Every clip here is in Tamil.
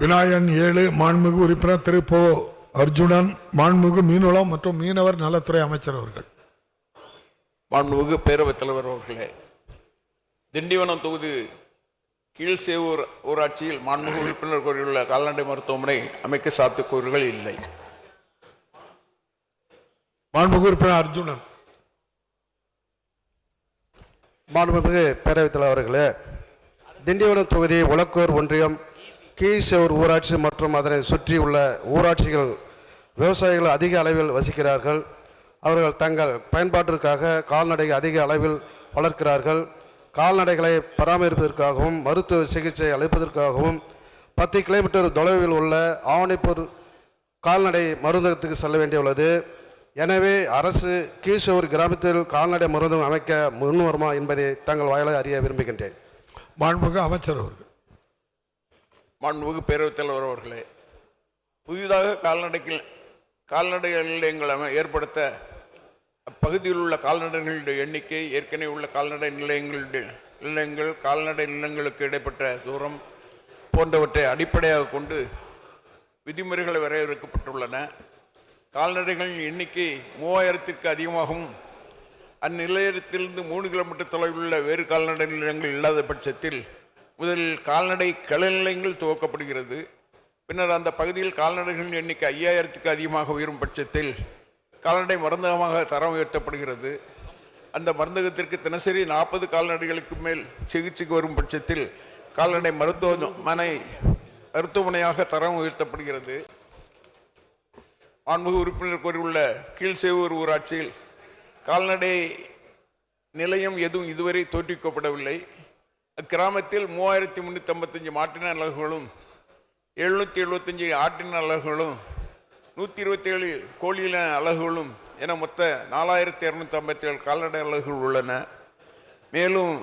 விநாயகன் ஏழு மாண்புமிகு உறுப்பினர் திரு போ அர்ஜுனன் மாண்புமிகு மீன்வளம் மற்றும் மீனவர் நலத்துறை அமைச்சர் அவர்கள். மாண்புமிகு பேரவைத் தலைவர் அவர்களே திண்டிவனம் தொகுதி கீழ்சேவூர் ஊராட்சியில் மாண்புமிகு உறுப்பினர் கோரியுள்ள கால்நடை மருத்துவமனை அமைக்க சாத்தியக்கூறுகள் இல்லை. மாண்புமிகு உறுப்பினர் அர்ஜுனன். மாண்புமிகு பேரவைத் தலைவர் அவர்களே திண்டிவனம் தொகுதி உலக்கூர் ஒன்றியம் கீழ்செவர் ஊராட்சி மற்றும் அதனை சுற்றியுள்ள ஊராட்சிகள் விவசாயிகள் அதிக அளவில் வசிக்கிறார்கள். அவர்கள் தங்கள் பயன்பாட்டிற்காக கால்நடை அதிக அளவில் வளர்க்கிறார்கள். கால்நடைகளை பராமரிப்பதற்காகவும் மருத்துவ சிகிச்சை அளிப்பதற்காகவும் பத்து கிலோமீட்டர் தொலைவில் உள்ள ஆவணிப்பூர் கால்நடை மருந்தகத்துக்கு செல்ல வேண்டியுள்ளது. எனவே அரசு கீழ்சோர் கிராமத்தில் கால்நடை மருந்தகம் அமைக்க முன்வருமா என்பதை தங்கள் வாயிலாக அறிய விரும்புகின்றேன். மாண்புமிகு அமைச்சர் அவர்கள். மாண்புமிகு பேரவைத் தலைவர் அவர்களே புதிதாக கால்நடைகள் கால்நடை நிலையங்களை அமை ஏற்படுத்த அப்பகுதியில் உள்ள கால்நடைகளுடைய எண்ணிக்கை ஏற்கனவே உள்ள கால்நடை நிலையங்களுடைய நிலையங்கள் கால்நடை நிலங்களுக்கு இடைப்பட்ட தூரம் போன்றவற்றை அடிப்படையாக கொண்டு விதிமுறைகள் வரையறுக்கப்பட்டுள்ளன. கால்நடைகளின் எண்ணிக்கை மூவாயிரத்திற்கு அதிகமாகவும் அந்நிலையத்திலிருந்து மூணு கிலோமீட்டர் தொலைவில் உள்ள வேறு கால்நடை நிலையங்கள் இல்லாத பட்சத்தில் முதலில் கால்நடை கள நிலையங்கள் துவக்கப்படுகிறது. பின்னர் அந்த பகுதியில் கால்நடைகளின் எண்ணிக்கை ஐயாயிரத்துக்கு அதிகமாக உயரும் பட்சத்தில் கால்நடை மருந்தகமாக தரம் உயர்த்தப்படுகிறது. அந்த மருந்தகத்திற்கு தினசரி நாற்பது கால்நடைகளுக்கு மேல் சிகிச்சைக்கு வரும் பட்சத்தில் கால்நடை மருத்துவமனை மருத்துவமனையாக தரம் உயர்த்தப்படுகிறது. ஆன்மீக உறுப்பினர் கோரியுள்ள கீழ்சேவூர் ஊராட்சியில் கால்நடை நிலையம் எதுவும் இதுவரை தோற்றுவிக்கப்படவில்லை. அக்கிராமத்தில் மூவாயிரத்தி முந்நூற்றி ஐம்பத்தஞ்சு மாட்டின அலகுகளும் எழுநூற்றி எழுபத்தஞ்சி ஆட்டின அலகுகளும் நூற்றி இருபத்தேழு கோழியின அலகுகளும் என மொத்த நாலாயிரத்தி இரநூத்தி ஐம்பத்தேழு கால்நடை அலகுகள் உள்ளன. மேலும்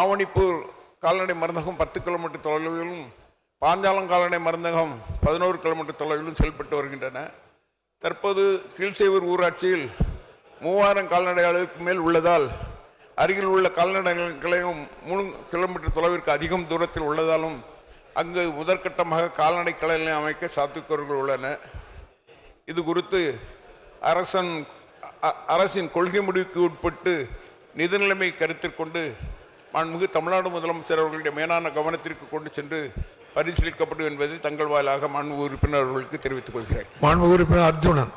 ஆவணிப்பூர் கால்நடை மருந்தகம் பத்து கிலோமீட்டர் தொலைவிலும் பாஞ்சாலம் கால்நடை மருந்தகம் பதினோரு கிலோமீட்டர் தொலைவிலும் செயல்பட்டு வருகின்றன. தற்போது கீழ்சேவூர் ஊராட்சியில் மூவாயிரம் கால்நடை அளவுக்கு மேல் உள்ளதால் அருகில் உள்ள கால்நடை நிலையம் மூணு கிலோமீட்டர் தொலைவிற்கு அதிகம் தூரத்தில் உள்ளதாலும் அங்கு முதற்கட்டமாக கால்நடை களை நிலையம் அமைக்க சாத்தியக்கூறுகள் உள்ளன. இது குறித்து அரசன் அ- அரசின் கொள்கை முடிவுக்கு உட்பட்டு நிதிநிலைமை கருத்தில் கொண்டு மாண்புமிகு தமிழ்நாடு முதலமைச்சர் அவர்களுடைய மேலான கவனத்திற்கு கொண்டு சென்று பரிசீலிக்கப்படும் என்பதை தங்கள் வாயிலாக மாண்பு உறுப்பினர் அவர்களுக்கு தெரிவித்துக் கொள்கிறேன். மாண்பு உறுப்பினர் அர்ஜுனன்.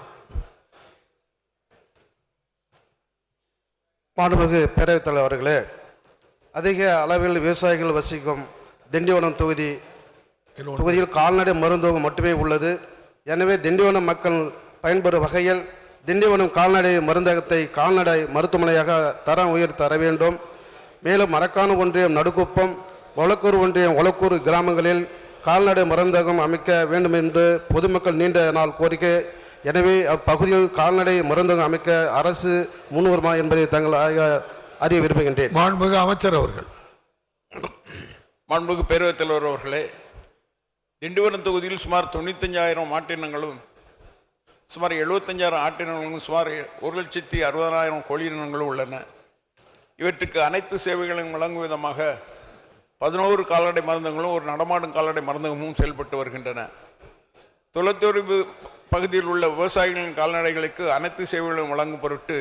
மாண்புமிகு பேரவைத் தலைவர் அவர்களே அதிக அளவில் விவசாயிகள் வசிக்கும் திண்டிவனம் தொகுதி தொகுதியில் கால்நடை மருந்தகம் மட்டுமே உள்ளது. எனவே திண்டிவனம் மக்கள் பயன்பெறும் வகையில் திண்டிவனம் கால்நடை மருந்தகத்தை கால்நடை மருத்துவமனையாக தரம் உயர்த்த தர வேண்டும். மேலும் மரக்காணு ஒன்றியம் நடுக்குப்பம் ஒலக்கூர் ஒன்றியம் ஒலக்கூர் கிராமங்களில் கால்நடை மருந்தகம் அமைக்க வேண்டும் என்று பொதுமக்கள் நீண்ட நாள் கோரிக்கை எனவே அப்பகுதியில் கால்நடை மருந்தகம் அமைக்க அரசு முன்வருமா என்பதை தங்கள் அறிய விரும்புகின்றேன். மாண்புமிகு அமைச்சர் அவர்கள். மாண்புமிகு பேரவைத் தலைவர் அவர்களே திண்டிவனம் தொகுதியில் சுமார் தொண்ணூத்தஞ்சாயிரம் மாட்டினங்களும் சுமார் எழுபத்தஞ்சாயிரம் ஆட்டினங்களும் சுமார் ஒரு லட்சத்தி அறுபதாயிரம் கோழியினங்களும் உள்ளன. இவற்றுக்கு அனைத்து சேவைகளையும் வழங்கும் விதமாக பதினோரு கால்நடை மருந்தகங்களும் ஒரு நடமாடும் கால்நடை மருந்தகமும் செயல்பட்டு வருகின்றன. தொலைத்தொடர்பு பகுதியில் உள்ள விவசாயிகளின் கால்நடைகளுக்கு அனைத்து சேவைகளும் வழங்கும் பொருட்டு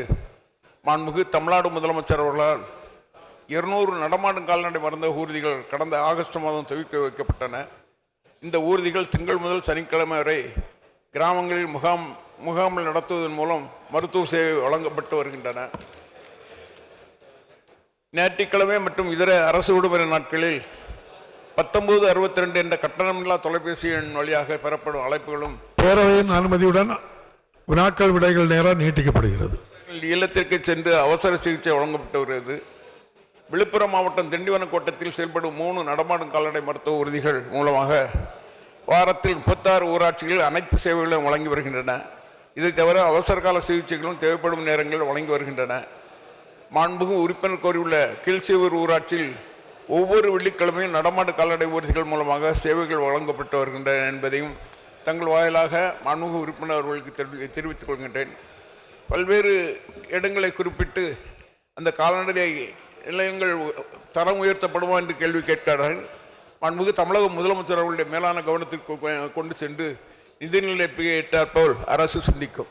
மாண்புமிகு தமிழ்நாடு முதலமைச்சர் அவர்களால் இருநூறு நடமாடும் கால்நடை மருந்த ஊர்திகள் கடந்த ஆகஸ்ட் மாதம் துவக்கி வைக்கப்பட்டன. இந்த ஊர்திகள் திங்கள் முதல் சனிக்கிழமை வரை கிராமங்களில் முகாம் முகாமில் நடத்துவதன் மூலம் மருத்துவ சேவை வழங்கப்பட்டு வருகின்றன. ஞாயிற்றுக்கிழமை மற்றும் இதர அரசு விடுமுறை நாட்களில் பத்தொன்பது அறுபத்தி ரெண்டு என்ற கட்டணமில்லா தொலைபேசி எண் வழியாக பெறப்படும் அழைப்புகளும் பேரவையின் அனுமதியுடன் வினாக்கள் விடைகள் நேரம் நீட்டிக்கப்படுகிறது. இல்லத்திற்கு சென்று அவசர சிகிச்சை வழங்கப்பட்டு வருகிறது விழுப்புரம் மாவட்டம் திண்டிவனம் கோட்டத்தில் செயல்படும் மூணு நடமாடும் கால்நடை மருத்துவ உறுதிகள் மூலமாக வாரத்தில் முப்பத்தாறு ஊராட்சிகளில் அனைத்து சேவைகளும் வழங்கி வருகின்றன. இதை தவிர அவசர கால சிகிச்சைகளும் தேவைப்படும் நேரங்களில் வழங்கி வருகின்றன. மாண்புகு உறுப்பினர் கோரியுள்ள கீழ்சேவூர் ஊராட்சியில் ஒவ்வொரு வெள்ளிக்கிழமையும் நடமாடு கால்நடை ஊர்திகள் மூலமாக சேவைகள் வழங்கப்பட்டு வருகின்றன என்பதையும் தங்கள் வாயிலாக மாண்புகு உறுப்பினர் அவர்களுக்கு தெரிவி- தெரிவித்துக் கொள்கின்றேன். பல்வேறு இடங்களை குறிப்பிட்டு அந்த கால்நடை நிலையங்கள் தரம் உயர்த்தப்படுமா என்று கேள்வி கேட்கிறார்கள். மாண்புமிகு தமிழக முதலமைச்சர் அவர்களுடைய மேலான கவனத்திற்கு கொ- கொண்டு சென்று நிதிநிலை ஏற்றாற்போல் அரசு சிந்திக்கும்.